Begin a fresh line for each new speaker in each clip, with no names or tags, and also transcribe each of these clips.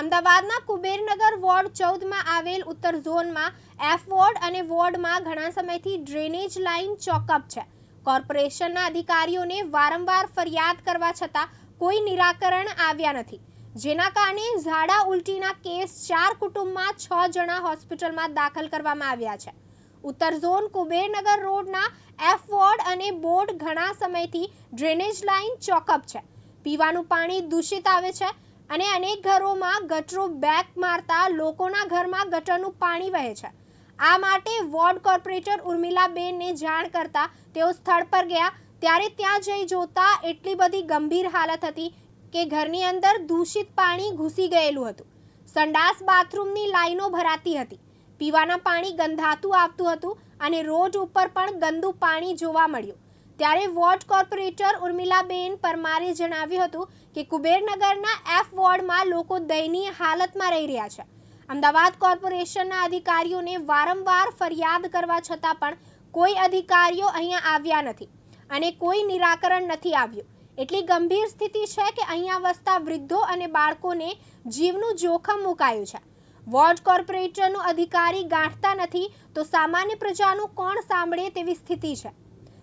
અમદાવાદના કુબેરનગર વોર્ડ ચૌદમાં આવેલ ઉત્તર ઝોનમાં એફ વોર્ડ અને વોર્ડમાં ઘણા સમયથી ડ્રેનેજ લાઇન ચોકઅપ છે. કોર્પોરેશનના અધિકારીઓને વારંવાર ફરિયાદ કરવા છતાં કોઈ નિરાકરણ આવ્યા નથી. જેના કારણે ઝાડા ઉલટીના કેસ ચાર કુટુંબમાં છ જણા હોસ્પિટલમાં દાખલ કરવામાં આવ્યા છે. ઉત્તર ઝોન કુબેરનગર રોડના એફ વોર્ડ અને બોર્ડ ઘણા સમયથી ડ્રેનેજ લાઇન ચોકઅપ છે. પીવાનું પાણી દૂષિત આવે છે. અને અનેક ઘરોમાં ગટરો બેક મારતા લોકોના ઘરમાં ગટરનું પાણી વહે છે. આ માટે વોર્ડ કોર્પોરેટર ઉર્મિલાબેનને જાણ કરતા તેઓ સ્થળ પર ગયા. ત્યારે ત્યાં જઈ જોતા એટલી બધી ગંભીર હાલત હતી કે ઘરની અંદર દૂષિત પાણી ઘૂસી ગયેલું હતું. સંડાસ બાથરૂમની લાઈનો ભરાતી હતી. પીવાના પાણી ગંધાતું આવતું હતું અને રોડ ઉપર પણ ગંદુ પાણી જોવા મળ્યું. ત્યારે વોર્ડ કોર્પોરેટર ઉર્મિલાબેન પરમારે જણાવ્યું હતું કે કુબેરનગરના એફ વોર્ડમાં લોકો દયનીય હાલતમાં રહી રહ્યા છે. અમદાવાદ કોર્પોરેશનના અધિકારીઓને વારંવાર ફરિયાદ કરવા છતાં પણ કોઈ અધિકારીઓ અહીંયા આવ્યા નથી અને કોઈ નિરાકરણ નથી આવ્યું. એટલી ગંભીર સ્થિતિ છે કે અહીંયા વસતા વૃદ્ધો અને બાળકોને જીવનું જોખમ મુકાયું છે. વોર્ડ કોર્પોરેટરનું અધિકારી ગાંઠતા નથી તો સામાન્ય પ્રજાનું કોણ સાંભળે તેવી સ્થિતિ છે.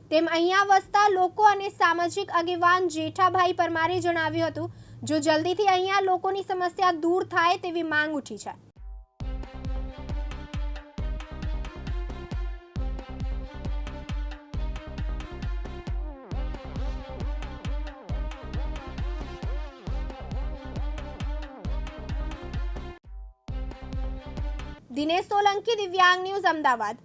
તેમ અહીંયા વસતા લોકો અને સામાજિક આગેવાન જેઠાભાઈ પરમારે જણાવ્યું હતું, જો જલ્દીથી અહીંયા લોકોની સમસ્યા દૂર થાય તેવી માંગ ઉઠી છે. દિનેશ સોલંકી, દિવ્યાંગ ન્યૂઝ, અમદાવાદ.